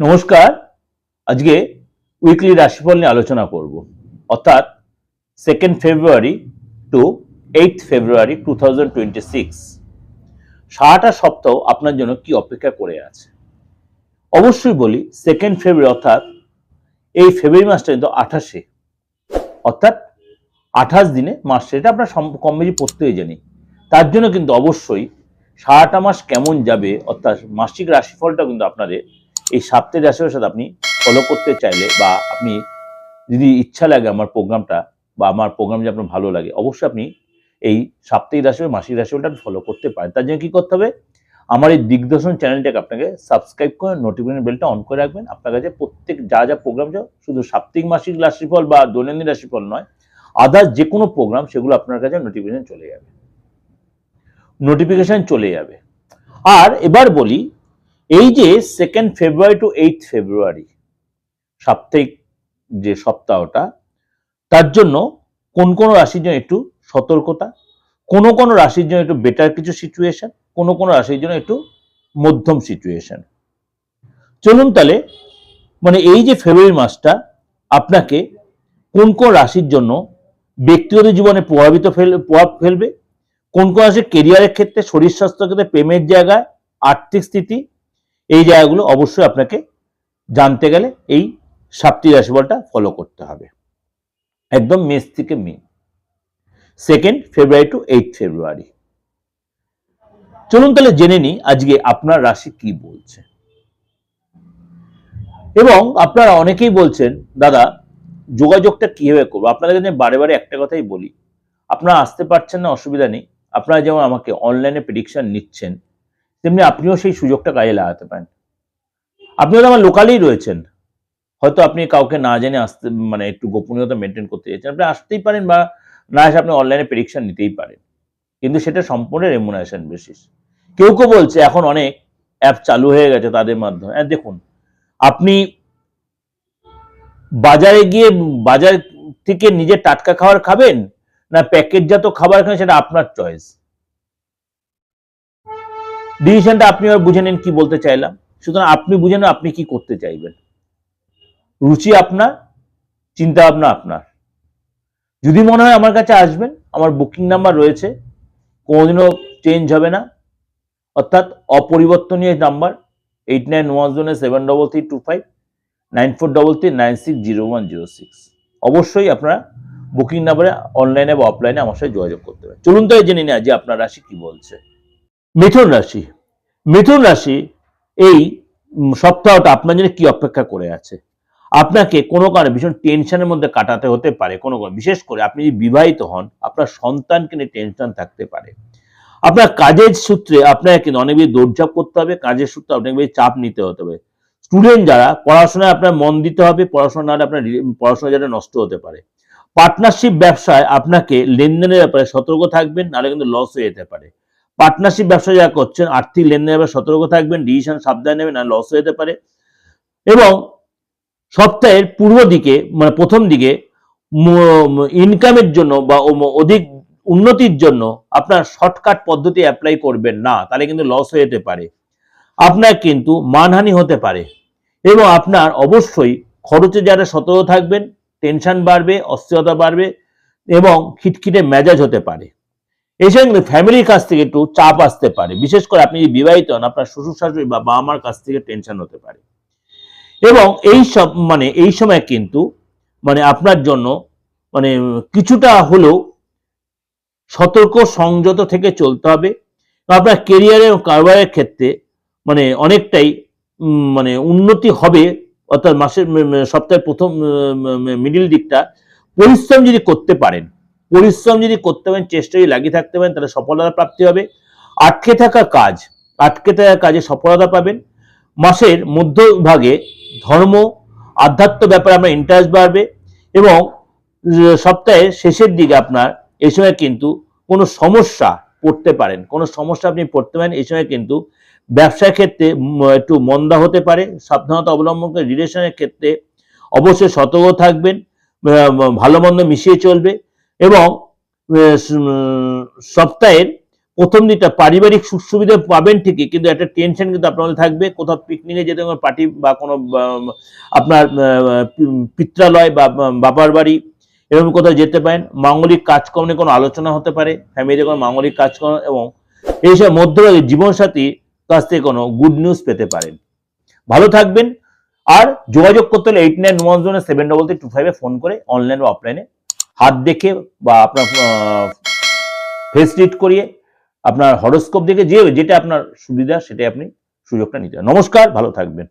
নমস্কার। আজকে উইকলি রাশিফল নিয়ে আলোচনা করব। অর্থাৎ second February to eight February two thousand twenty six সারাটা সপ্তাহ আপনার জন্য কি অপেক্ষা করে আছে? অবশ্যই বলি সেকেন্ড ফেব্রুয়ারি অর্থাৎ এই ফেব্রুয়ারি মাসটা কিন্তু আঠাশে। অর্থাৎ আঠাশ দিনে মাস আপনার সম- কম বেশি পড়তেই জানি। তার জন্য কিন্তু অবশ্যই সারাটা মাস কেমন যাবে, অর্থাৎ মাসিক রাশিফলটা কিন্তু আপনাদের এই সাপ্তাহিক রাশির সাথে আপনি ফলো করতে চাইলে বা আপনি যদি ইচ্ছা লাগে আমার প্রোগ্রামটা বা আমার প্রোগ্রাম যদি আপনার ভালো লাগে, অবশ্যই আপনি এই সাপ্তাহিক রাশি বা মাসিক রাশিফলটা ফলো করতে পারেন। তার জন্য কি করতে হবে? আমার এই দিগদর্শন চ্যানেলটাকে আপনাকে সাবস্ক্রাইব করে নোটিফিকেশন বেলটা অন করে রাখবেন। আপনার কাছে প্রত্যেক যা যা প্রোগ্রাম শুধু সাপ্তাহিক, মাসিক রাশিফল বা দৈনন্দিন রাশিফল নয় আদার্স যে কোনো প্রোগ্রাম সেগুলো আপনার কাছে নোটিফিকেশন চলে যাবে। নোটিফিকেশন চলে যাবে। আর এবার বলি এই যে second February to eight February সাপ্তাহিক যে সপ্তাহটা তার জন্য কোন কোন রাশির জন্য একটু সতর্কতা, কোন কোন রাশির জন্য একটু বেটার কিছু সিচুয়েশন কোন কোন রাশির জন্য একটু মধ্যম সিচুয়েশন চলুন তাহলে মানে এই যে ফেব্রুয়ারি মাসটা, আপনাকে কোন কোন রাশির জন্য ব্যক্তিগত জীবনে প্রভাবিত ফেল, প্রভাব ফেলবে, কোন কোন রাশি কেরিয়ারের ক্ষেত্রে শরীর স্বাস্থ্যের ক্ষেত্রে প্রেমের জায়গায়, আর্থিক স্থিতি এই জায়গাগুলো অবশ্যই আপনাকে জানতে গেলে এই সাপ্তাহিক রাশিফলটা ফলো করতে হবে। একদম মেস থেকে মে second February to eight February চলুন তাহলে জেনে নিই আজকে আপনার রাশি কি বলছে। এবং আপনারা অনেকেই বলছেন, দাদা, যোগাযোগটা কীভাবে করব? আপনাদের কাছে বারে বারে একটা কথাই বলি, আপনারা আসতে পারছেন না, অসুবিধা নেই। আপনারা যেমন আমাকে অনলাইনে প্রেডিকশন নিচ্ছেন তেমনি আপনিও সেই সুযোগটা কাজে লাগাতে পারেন। আপনি তো আমার লোকালেই রয়েছেন। হয়তো আপনি কাউকে না জেনে আসতে মানে একটু গোপনীয়তা মেনটেন করতে চাইছেন আপনি আসতেই পারেন বা না এসে আপনি অনলাইনে প্রেডিকশন নিতেই পারেন। কিন্তু সেটা সম্পূর্ণ রেমুনারেশন বেসিস কেউ কেউ বলছে, এখন অনেক অ্যাপ চালু হয়ে গেছে তাদের মাধ্যমে। হ্যাঁ দেখুন, আপনি বাজারে গিয়ে বাজার থেকে নিজে টাটকা খাবার খাবেন না প্যাকেটজাত খাবার খাবেন সেটা আপনার চয়েস ডিসিশনটা আপনি এবার বুঝে নিন কি বলতে চাইলাম। সুতরাং আপনি বুঝে নেন আপনি কি করতে চাইবেন। রুচি আপনার চিন্তা ভাবনা আপনার। যদি মনে হয় আমার কাছে আসবেন, আমার বুকিং নাম্বার রয়েছে, কোনোদিনও চেঞ্জ হবে না। অর্থাৎ অপরিবর্তনীয় number eight nine one zero seven double three two five nine four double three nine six zero one zero six অবশ্যই আপনারা বুকিং নাম্বারে অনলাইনে বা অফলাইনে আমার সাথে যোগাযোগ করতে পারেন। চলুন তো জেনে নেওয়া যে আপনার রাশি কি বলছে। মিথুন রাশি। মিথুন রাশি এই সপ্তাহটা আপনার জন্য কি অপেক্ষা করে আছে? আপনাকে কোনো কারণে ভীষণ টেনশনের মধ্যে কাটাতে হতে পারে, কোনো বিশেষ করে আপনি যদি বিবাহিত হন, আপনার সন্তানকে নিয়ে টেনশন থাকতে পারে। আপনার কাজের সূত্রে আপনাকে কিন্তু অনেক বেশি দৌড়ঝাঁপ করতে হবে, কাজের সূত্রে অনেক বেশি চাপ নিতে হতে হবে। স্টুডেন্ট যারা, পড়াশোনায় আপনার মন দিতে হবে, পড়াশোনা না হলে আপনার পড়াশোনা যাতে নষ্ট হতে পারে। পার্টনারশিপ ব্যবসায় আপনাকে লেনদেনের ব্যাপারে সতর্ক থাকবেন, নাহলে কিন্তু লস হয়ে যেতে পারে। পার্টনারশিপ ব্যবসা যারা করছেন, আর্থিক লেনদেনের ব্যাপারে সতর্ক থাকবেন ডিসিশন সাবধানে নেবেন না লস হতে পারে। এবং সপ্তাহের পূর্ব দিকে মানে প্রথম দিকে ইনকামের জন্য বা অধিক উন্নতির জন্য আপনার শর্টকাট পদ্ধতি অ্যাপ্লাই করবেন না, তাহলে কিন্তু লস হয়ে যেতে পারে। আপনার কিন্তু মানহানি হতে পারে। এবং আপনার অবশ্যই খরচে যারা সতর্ক থাকবেন টেনশন বাড়বে, অস্থিরতা বাড়বে এবং খিটখিটে মেজাজ হতে পারে। কিন্তু ফ্যামিলির কাছ থেকে একটু চাপ আসতে পারে। বিশেষ করে আপনি যদি বিবাহিত হন, আপনার শ্বশুর শাশুড়ি বা বাবা মার কাছ থেকে টেনশন হতে পারে। এবং এই সব মানে এই সময় কিন্তু মানে আপনার জন্য মানে কিছুটা হলেও সতর্ক সংযত থেকে চলতে হবে। আপনার কেরিয়ারে ও কারবারের ক্ষেত্রে মানে অনেকটাই মানে উন্নতি হবে। অর্থাৎ মাসের সপ্তাহের প্রথম মিডিল দিকটা পরিশ্রম যদি করতে পারেন পরিশ্রম যদি করতে পারেন, চেষ্টা যদি লাগিয়ে থাকতে পারেন, তাহলে সফলতা প্রাপ্তি হবে। আটকে থাকা কাজ, আটকে থাকা কাজে সফলতা পাবেন। মাসের মধ্যভাগে ধর্ম, আধ্যাত্ম ব্যাপারে আপনার ইন্টারেস্ট বাড়বে এবং সপ্তাহের শেষের দিকে আপনার এই সময় কিন্তু কোনো সমস্যা পড়তে পারেন। কোনো সমস্যা আপনি পড়তে পারেন এই সময় কিন্তু ব্যবসার ক্ষেত্রে একটু মন্দা হতে পারে। সাবধানতা অবলম্বন করে রিলেশনের ক্ষেত্রে অবশ্যই সতর্ক থাকবেন ভালো মন্দ মিশিয়ে চলবে। এবং সপ্তাহের প্রথম দিকটা পারিবারিক সুখ সুবিধা পাবেন ঠিকই, কিন্তু একটা টেনশন কিন্তু মধ্যে থাকবে। কোথাও পিকনিকে যেতে পার্টি বা কোনো আপনার পিত্রালয় বা বাবার বাড়ি এরকম কোথাও যেতে পারেন। মাঙ্গলিক কাজকর্মে কোনো আলোচনা হতে পারে ফ্যামিলিতে কোনো মাঙ্গলিক কাজকর্ম এবং এইসব মধ্যভাগে জীবনসাথী কাছ থেকে কোনো গুড নিউজ পেতে পারেন। ভালো থাকবেন। আর যোগাযোগ করতে হলে eight nine one zero seven double three two ফাইভে ফোন করে অনলাইন বা অফলাইনে হাত দেখে বা আপনার ফেস রিড করিয়ে আপনার হরোস্কোপ দেখে যে যেটা আপনার সুবিধা সেটাই আপনি সুযোগটা নিতে। নমস্কার, ভালো থাকবেন